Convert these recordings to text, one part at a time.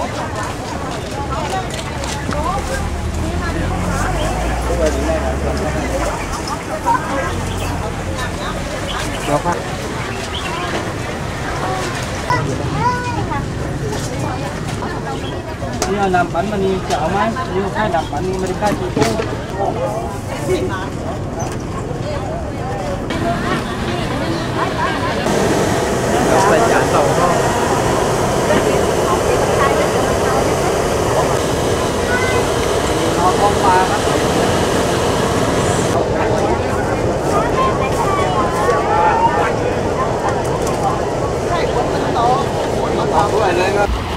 นี่เอาน้ำปั่นมันนี่จะเอาไหมนี่ค่ายน้ำปั่นนี่ไม่ได้ค่ายจีกุ้ง ใส่จานสองห้อง เอา ท้องฟ้าครับด้วยเลยครับ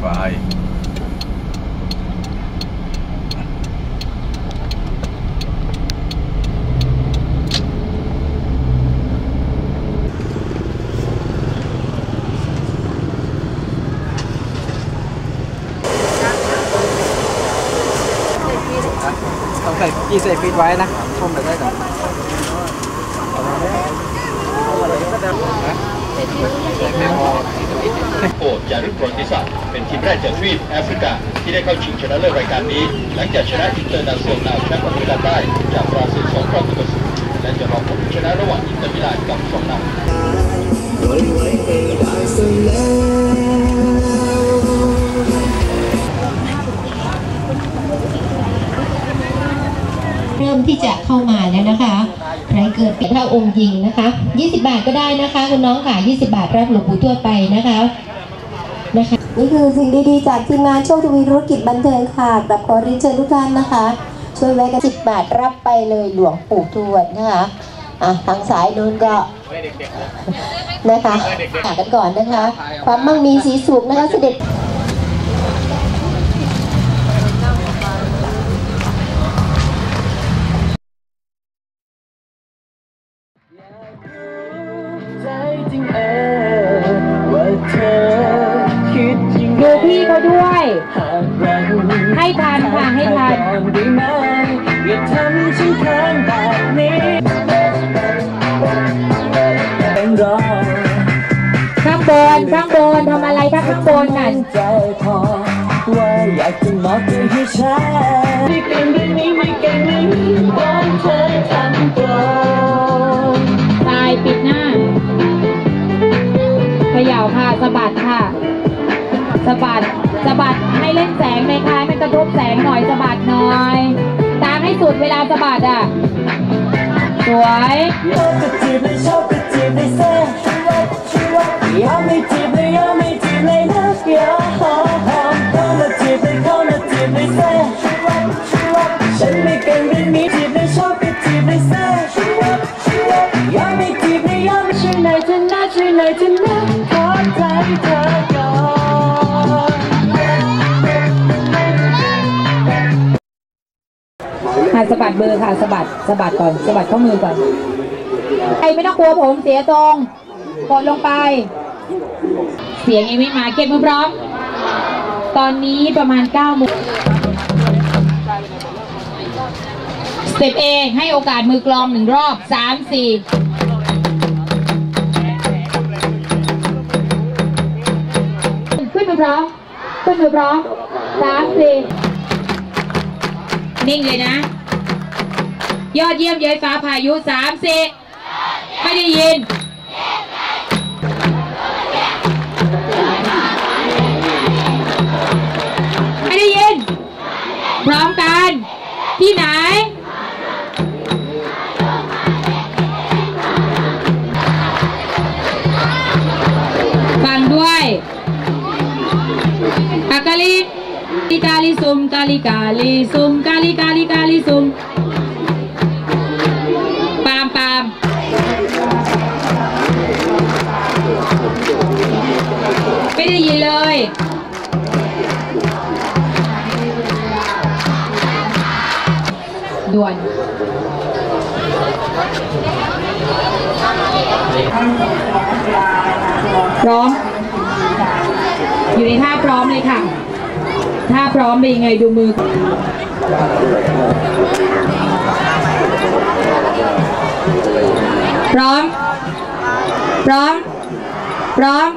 อย่าแกกแสง โองใส่กี่ใส่ฟีดไว้นะชมไปได้ก่อนโอ้จารึกประวัติศาสตร์เป็นทีมแรกจากทวีปแอฟริกา ที่ได้เข้าชิงชนะเลิศรายการนี้ หลังจากชนะอินเตอร์นาเซนาลแชมป์อเมริกาใต้จากบราซิล2ประตูต่อศูนย์และจะรอผลชนะระหว่างอินเตอร์มิลานกับสองนัด เริ่มที่จะเข้ามาแล้วนะคะใครเกิดเป็นเท่าองค์ยิงนะคะ 20 บาทก็ได้นะคะคุณน้องค่ะ 20 บาทรับหลวงปู่ทั่วไปนะคะนะคะนี่คือสิ่งดีๆ จากทีมงานโชคทวีธุรกิจบันเทิงค่ะกลับขอเรียนเชิญทุกท่านนะคะ ช่วยแวะกัน10 บาทรับไปเลยหลวงปู่ทวดนะคะอะทางสายนู้นก็นะคะหากันก่อนนะคะ ความมั่งมีสีสุขนะคะเสด็จ ข้างบนน่ะใจพอว่าอยากจะมอบตัวให้ฉันไม่เก่งเรื่องนี้ไม่เก่งเรื่องนี้บอกเธอทำตัวตายปิดหน้าเขย่าค่ะสะบัดค่ะสะบัดสะบัดให้เล่นแสงในคลายมันกระทบแสงหน่อยสะบัดหน่อย ตามให้สุดเวลาสะบัดอะ สวยชอบก็จีบเลยชอบก็จีบเลยแซ่ ชีวะชีวะยอมไม่จีบเลยอยอมไม่จีบเลยนะอยอมหอมหอมเข้ามาจีบเลยเข้ามาจีบเลยแซ่ชีวะชีวะฉันไม่เก่งเรื่องนี้จีบเลยชอบก็จีบเลยแซ่ชีวะชีวะยอมไม่จีบเลยอยอมช่วยหน่อยเถอะนะช่วยหน่อยเถอะนะขอใจเธอก่อนค่ะสะบัดเบอร์ค่ะสะบัดสะบัดก่อนสะบัดข้อมือก่อนใครไม่ต้องกลัวผมเสียตรง กดลงไป เสียงยังไม่มาเก็บมือพร้อม ตอนนี้ประมาณ9โมงสเต็ปเอให้โอกาสมือกลองหนึ่งรอบสามสี่ขึ้นมือพร้อม ขึ้นมือพร้อมสามสี่นิ่งเลยนะ ยอดเยี่ยมย้ยฟ้าพายุสามสิไม่ได้ยิน กาลิกาลิซุมกาลิกาลิซุมกาลิกาลิกาลิซุมปามปามไม่ได้ยินเลยด่วนพร้อม อยู่ในท่าพร้อมเลยค่ะ ถ้าพร้อมเป็นยังไงดูมือพร้อม พร้อม พร้อม